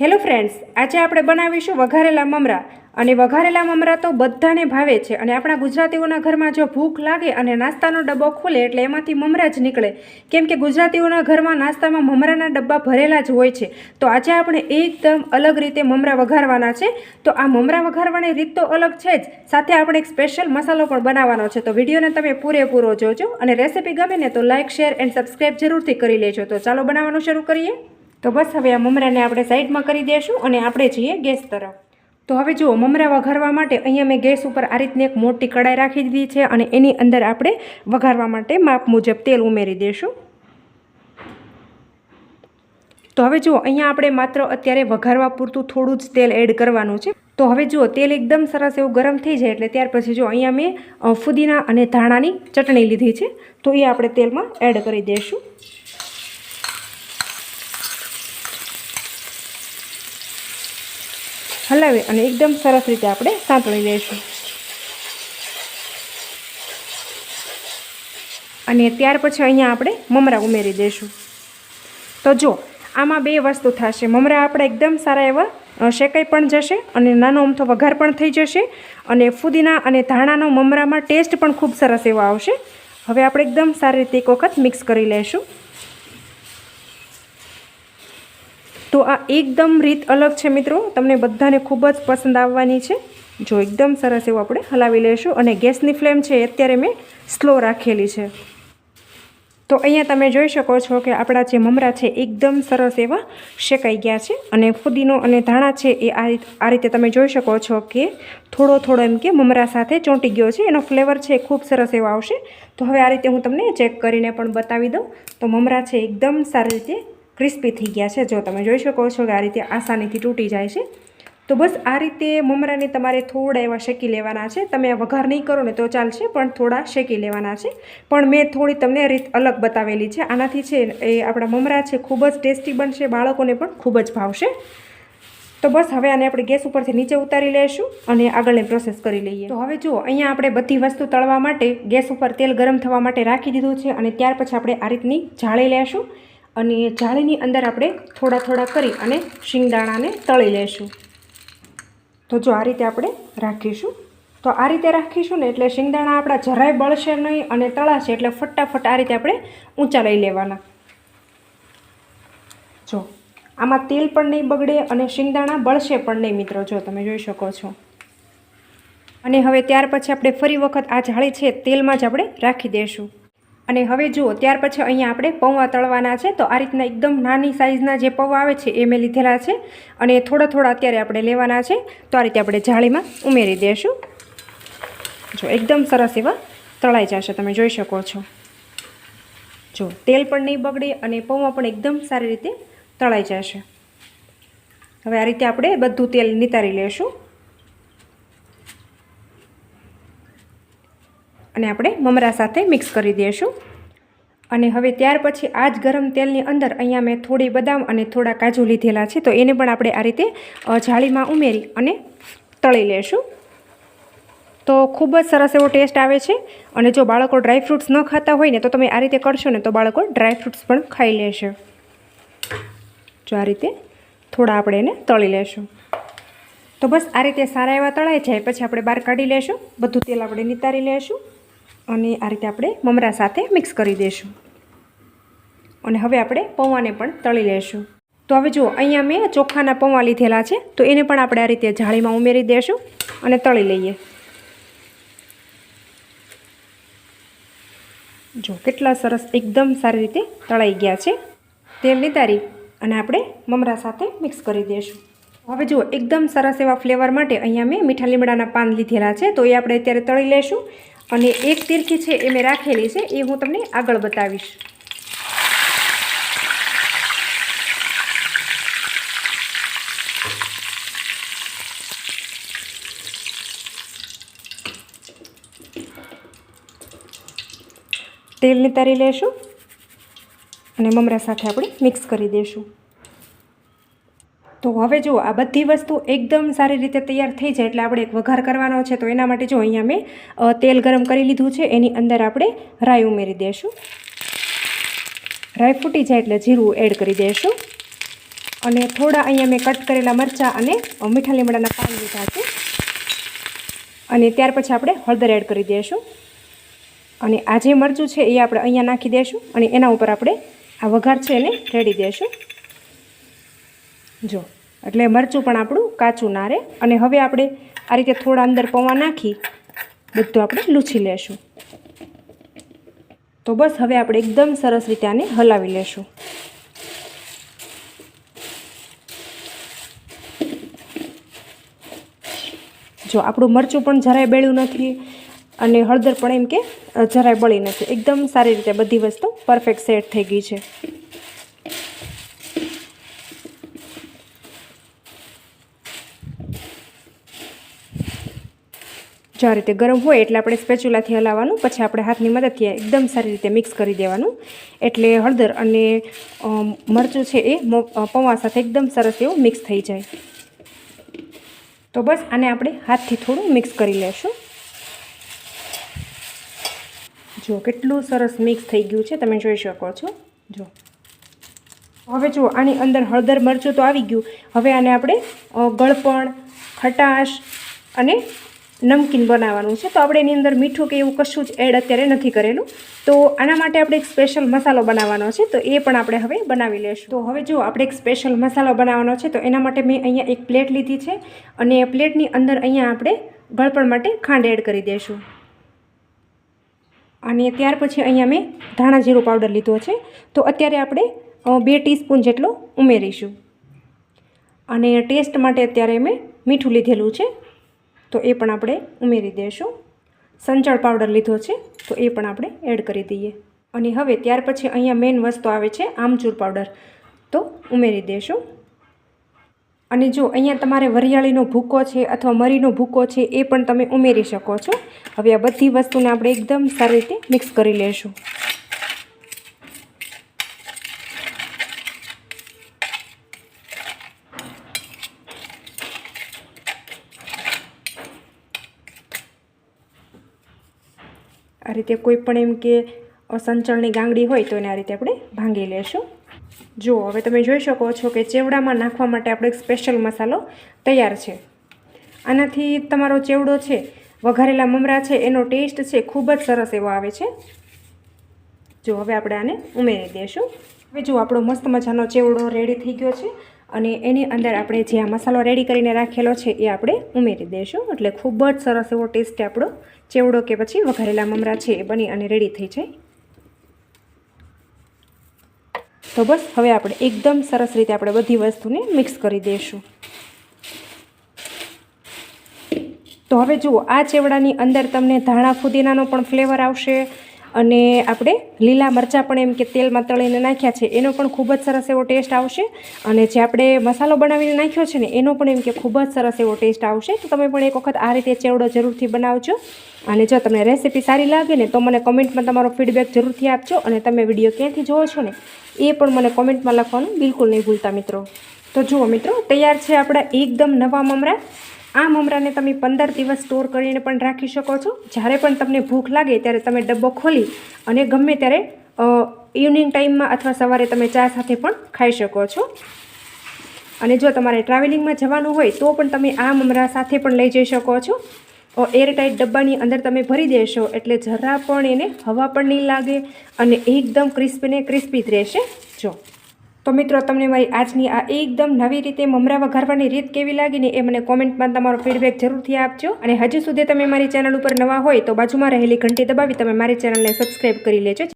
Hello friends, આજે આપણે બનાવીશું વઘારેલા મમરા. અને વઘારેલા મમરા તો બધાને ભાવે છે અને આપણા ગુજરાતીઓના ઘરમાં જો ભૂખ લાગે અને નાસ્તાનો ડબ્બો ખોલે એટલે એમાંથી મમરા જ નીકળે. કેમ કે ગુજરાતીઓના ઘરમાં નાસ્તામાં મમરાના ડબ્બા ભરેલા જ હોય છે. તો આજે આપણે એકદમ અલગ રીતે મમરા વઘારવાના છે. તો આ મમરા વઘારવાની રીત તો અલગ છે જ. સાથે આપણે એક સ્પેશિયલ મસાલો પણ બનાવવાનો છે. તો વિડીયોને તમે પૂરેપૂરો જોજો અને રેસીપી ગમે ને તો લાઇક શેર એન્ડ સબસ્ક્રાઈબ જરૂરથી કરી લેજો. તો ચાલો બનાવવાનું શરૂ કરીએ. તો બસ હવે આ મમરાને આપણે સાઈડમાં કરી દઈશું અને આપણે જઈએ ગેસ તરફ. તો હવે જુઓ મમરા વઘારવા માટે અહીંયા મેં ગેસ ઉપર આ રીતની એક મોટી કડાઈ રાખી દીધી છે અને એની અંદર આપણે વઘારવા માટે માપ મુજબ તેલ ઉમેરી દઈશું તો હવે જુઓ, અહીંયા આપણે માત્ર અત્યારે વઘારવા પૂરતું થોડું જ તેલ એડ કરવાનું છે. તો હવે જુઓ, તેલ એકદમ સરસ એવું ગરમ થઈ જાય એટલે ત્યાર પછી જો અહીંયા મેં ફુદીના અને ધાણાની ચટણી લીધી છે. તો એ આપણે તેલમાં એડ કરી દઈશું હલાવી અને એકદમ સરસ રીતે આપણે સાંતળી લઈશું. અને ત્યાર પછી અહીંયા આપણે મમરા ઉમેરી દઈશું. તો જો, આમાં બે વસ્તુ થશે. મમરા આપણે એકદમ સારા એવા શેકાઈ પણ જશે અને નાનો અમથો વઘાર પણ થઈ જશે અને ફુદીના અને ધાણાનો મમરામાં ટેસ્ટ પણ ખૂબ સરસ એવો આવશે. હવે આપણે એકદમ સારી રીતે એક વખત મિક્સ કરી લઈશું. તો આ એકદમ રીત અલગ છે મિત્રો. તમને બધાને ખૂબ જ પસંદ આવવાની છે. જો એકદમ સરસ એવું આપણે હલાવી લઈશું અને ગેસની ફ્લેમ છે અત્યારે મેં સ્લો રાખેલી છે. તો અહીંયા તમે જોઈ શકો છો કે આપણા જે મમરા છે એકદમ સરસ એવા શેકાઈ ગયા છે અને ફુદીનો અને ધાણા છે એ આ રીતે તમે જોઈ શકો છો કે થોડો થોડો એમ કે મમરા સાથે ચોંટી ગયો છે. એનો ફ્લેવર છે ખૂબ સરસ એવો આવશે. તો હવે આ રીતે હું તમને ચેક કરીને પણ બતાવી દઉં. તો મમરા છે એકદમ સારી રીતે ક્રિસ્પી થઈ ગયા છે. જો તમે જોઈ શકો છો કે આ રીતે આસાનીથી તૂટી જાય છે. તો બસ આ રીતે મમરાને તમારે થોડા એવા શેકી લેવાના છે. તમે વઘાર નહીં કરો ને તો ચાલશે, પણ થોડા શેકી લેવાના છે. પણ મેં થોડી તમને રીત અલગ બતાવેલી છે. આનાથી છે એ આપણા મમરા છે ખૂબ જ ટેસ્ટી બનશે, બાળકોને પણ ખૂબ જ ભાવશે. તો બસ હવે આને આપણે ગેસ ઉપરથી નીચે ઉતારી લઈશું અને આગળની પ્રોસેસ કરી લઈએ. તો હવે જુઓ અહીંયા આપણે બધી વસ્તુ તળવા માટે ગેસ ઉપર તેલ ગરમ થવા માટે રાખી દીધું છે અને ત્યાર પછી આપણે આ રીતની જાળી લેશું. અને જાળીની અંદર આપણે થોડા થોડા કરી અને શિંગદાણાને તળી લેશું. તો જો આ રીતે આપણે રાખીશું. તો આ રીતે રાખીશું ને એટલે શિંગદાણા આપણા જરાય બળશે નહીં અને તળાશે એટલે ફટાફટ આ રીતે આપણે ઊંચા લઈ લેવાના. જો, આમાં તેલ પણ નહીં બગડે અને શિંગદાણા બળશે પણ નહીં મિત્રો, જો તમે જોઈ શકો છો. અને હવે ત્યાર પછી આપણે ફરી વખત આ જાળી છે તેલમાં જ આપણે રાખી દઈશું અને હવે જુઓ, ત્યાર પછી અહીંયા આપણે પૌવા તળવાના છે. તો આ રીતના એકદમ નાની સાઇઝના જે પૌવા આવે છે, એ મેં લીધેલા છે. અને થોડા થોડા અત્યારે આપણે લેવાના છે. તો આ રીતે આપણે જાળીમાં ઉમેરી દઈશું જો, એકદમ સરસ એવા તળાઈ જશે, તમે જોઈ શકો છો. જો, તેલ પણ નહીં બગડે અને પૌવા પણ એકદમ સારી રીતે તળાઈ જશે. હવે આ રીતે આપણે બધું તેલ નિતારી લેશું. અને આપણે મમરા સાથે મિક્સ કરી દઈશું. અને હવે ત્યાર પછી આ જ ગરમ તેલની અંદર અહીંયા મેં થોડી બદામ અને થોડા કાજુ લીધેલા છે, તો એને પણ આપણે આ રીતે જાળીમાં ઉમેરી અને તળી લેશું. તો ખૂબ જ સરસ એવો ટેસ્ટ આવે છે, અને જો બાળકો ડ્રાયફ્રૂટ્સ ન ખાતા હોય ને, તો તમે આ રીતે કરશો ને, તો બાળકો ડ્રાયફ્રૂટ્સ પણ ખાઈ લેશે. જો આ રીતે થોડા આપણે એને તળી લેશું. તો બસ આ રીતે સારા એવા તળાઈ જાય, પછી આપણે બહાર કાઢી લેશું, બધું તેલ આપણે નિતારી લેશું. અને આ રીતે આપણે મમરા સાથે મિક્સ કરી દઈશું. અને હવે આપણે પૌવાને પણ તળી લઈશું. તો હવે જુઓ, અહીંયા મેં ચોખાના પૌવા લીધેલા છે, તો એને પણ આપણે આ રીતે જાળીમાં ઉમેરી દઈશું અને તળી લઈએ. જો કેટલા સરસ એકદમ સારી રીતે તળાઈ ગયા છે. તેલ નિતારી અને આપણે મમરા સાથે મિક્સ કરી દઈશું. હવે જુઓ, એકદમ સરસ એવા ફ્લેવર માટે અહીંયા મેં મીઠા લીમડાના પાન લીધેલા છે, તો એ આપણે અત્યારે તળી લેશું અને એક તીરકી છે એ મેં રાખેલી છે, એ હું તમને આગળ બતાવીશ. તેલની તારી લેશું અને મમરા સાથે આપણે મિક્સ કરી દઈશું તો હવે જો આ બધી વસ્તુ એકદમ સારી રીતે તૈયાર થઈ જાય એટલે આપણે એક વઘાર કરવાનો છે, તો એના માટે જો અહીંયા મેં તેલ ગરમ કરી લીધું છે, એની અંદર આપણે રાઈ ઉમેરી દઈશું રાઈ ફૂટી જાય એટલે જીરું એડ કરી દઈશું અને થોડા અહીંયા મેં કટ કરેલા મરચાં અને મીઠા લીમડાના પાન લીધા છે. અને ત્યાર પછી આપણે હળદર એડ કરી દઈશું અને આ જે મરચું છે એ આપણે અહીંયા નાખી દઈશું અને એના ઉપર આપણે આ વઘાર છે એને રેડી દઈશું જો, એટલે મરચું પણ આપણું કાચું ના રહે. અને હવે આપણે આ રીતે થોડા અંદર પૌવા નાખી બધું આપણે લૂછી લેશું. તો બસ હવે આપણે એકદમ સરસ રીતે આને હલાવી લેશું. જો, આપણું મરચું પણ જરાય બેળ્યું નથી અને હળદર પણ એમ કે જરાય બળી નથી. એકદમ સારી રીતે બધી વસ્તુ પરફેક્ટ સેટ થઈ ગઈ છે. જો આ રીતે ગરમ હોય એટલે આપણે સ્પેચ્યુલાથી હલાવવાનું, પછી આપણે હાથની મદદથી એકદમ સારી રીતે મિક્સ કરી દેવાનું. એટલે હળદર અને મરચું છે એ પૌવા સાથે એકદમ સરસ એવું મિક્સ થઈ જાય. તો બસ આને આપણે હાથથી થોડું મિક્સ કરી લેશું. જો કેટલું સરસ મિક્સ થઈ ગયું છે, તમે જોઈ શકો છો. જો હવે જો આની અંદર હળદર, મરચું તો આવી ગયું. હવે આને આપણે ગળપણ, ખટાશ અને નમકીન બનાવવાનું છે. તો આપણે એની અંદર મીઠું કે એવું કશું જ એડ અત્યારે નથી કરેલું. તો આના માટે આપણે એક સ્પેશિયલ મસાલો બનાવવાનો છે. તો એ પણ આપણે હવે બનાવી લેશું. તો હવે જો આપણે એક સ્પેશિયલ મસાલો બનાવવાનો છે, તો એના માટે મેં અહીંયા એક પ્લેટ લીધી છે અને પ્લેટની અંદર અહીંયા આપણે ગળપણ માટે ખાંડ એડ કરી દઈશું અને ત્યાર પછી અહીંયા મેં ધાણા જીરું પાવડર લીધો છે. તો અત્યારે આપણે બે ટીસ્પૂન જેટલો ઉમેરીશું. અને ટેસ્ટ માટે અત્યારે મેં મીઠું લીધેલું છે. તો એ પણ આપણે ઉમેરી દઈશું સંચળ પાવડર લીધો છે, તો એ પણ આપણે એડ કરી દઈએ. અને હવે ત્યાર પછી અહીંયા મેઇન વસ્તુ આવે છે, આમચૂર પાવડર. તો ઉમેરી દઈશું અને જો અહીંયા તમારે વરિયાળીનો ભૂકો છે અથવા મરીનો ભૂકો છે, એ પણ તમે ઉમેરી શકો છો. હવે આ બધી વસ્તુને આપણે એકદમ સારી રીતે મિક્સ કરી લેશું. આ રીતે કોઈ પણ એમ કે સંચળની ગાંગડી હોય તો એને આ રીતે આપણે ભાંગી લેશું. જુઓ, હવે તમે જોઈ શકો છો કે ચેવડામાં નાખવા માટે આપણો એક સ્પેશિયલ મસાલો તૈયાર છે. આનાથી તમારો ચેવડો છે, વઘારેલા મમરા છે, એનો ટેસ્ટ છે, ખૂબ જ સરસ એવો આવે છે. જો હવે આપણે આને ઉમેરી દઈશું. હવે જો આપણો મસ્ત મજાનો ચેવડો રેડી થઈ ગયો છે. અને એની અંદર આપણે જે આ મસાલો રેડી કરીને રાખેલો છે એ આપણે ઉમેરી દઈશું એટલે ખૂબ જ સરસ એવો ટેસ્ટ આપણો. ચેવડો કે પછી વઘારેલા મમરા છે એ બની અને રેડી થઈ જાય. તો બસ હવે આપણે એકદમ સરસ રીતે આપણે બધી વસ્તુને મિક્સ કરી દઈશું તો હવે જુઓ, આ ચેવડાની અંદર તમને ધાણા ફુદીનાનો પણ ફ્લેવર આવશે અને આપણે લીલા મરચાં પણ એમ કે તેલમાં તળીને નાખ્યા છે. એનો પણ ખૂબ જ સરસ એવો ટેસ્ટ આવશે. અને જે આપણે મસાલો બનાવીને નાખ્યો છે ને, એનો પણ એમ કે ખૂબ જ સરસ એવો ટેસ્ટ આવશે. તો તમે પણ એક વખત આ રીતે ચેવડો જરૂરથી બનાવજો. અને જો તમને રેસીપી સારી લાગે ને, તો મને કોમેન્ટમાં તમારો ફીડબેક જરૂરથી આપજો અને તમે વીડિયો ક્યાંથી જોવો છો ને, એ પણ મને કોમેન્ટમાં લખવાનું બિલકુલ નહીં ભૂલતા મિત્રો. તો જુઓ મિત્રો, તૈયાર છે આપણા એકદમ નવા મમરા. આ મમરાને તમે પંદર દિવસ સ્ટોર કરીને પણ રાખી શકો છો. જ્યારે પણ તમને ભૂખ લાગે ત્યારે તમે ડબ્બો ખોલી અને ગમે ત્યારે ઇવનિંગ ટાઈમમાં અથવા સવારે તમે ચા સાથે પણ ખાઈ શકો છો. અને જો તમારે ટ્રાવેલિંગમાં જવાનું હોય તો પણ તમે આ મમરા સાથે પણ લઈ જઈ શકો છો. એરટાઇટ ડબ્બાની અંદર તમે ભરી દેશો એટલે જરા પણ એને હવા પણ નહીં લાગે અને એકદમ ક્રિસ્પીને ક્રિસ્પી જ રહેશે. જો. તો મિત્રો, તમને મારી આજની આ એકદમ નવી રીતે મમરા વઘારવાની રીત કેવી લાગીને એ મને કોમેન્ટમાં તમારો ફીડબેક જરૂરથી આપજો. અને હજુ સુધી તમે મારી ચેનલ ઉપર નવા હોય તો બાજુમાં રહેલી ઘંટી દબાવી તમે મારી ચેનલને સબસ્ક્રાઈબ કરી લેજો.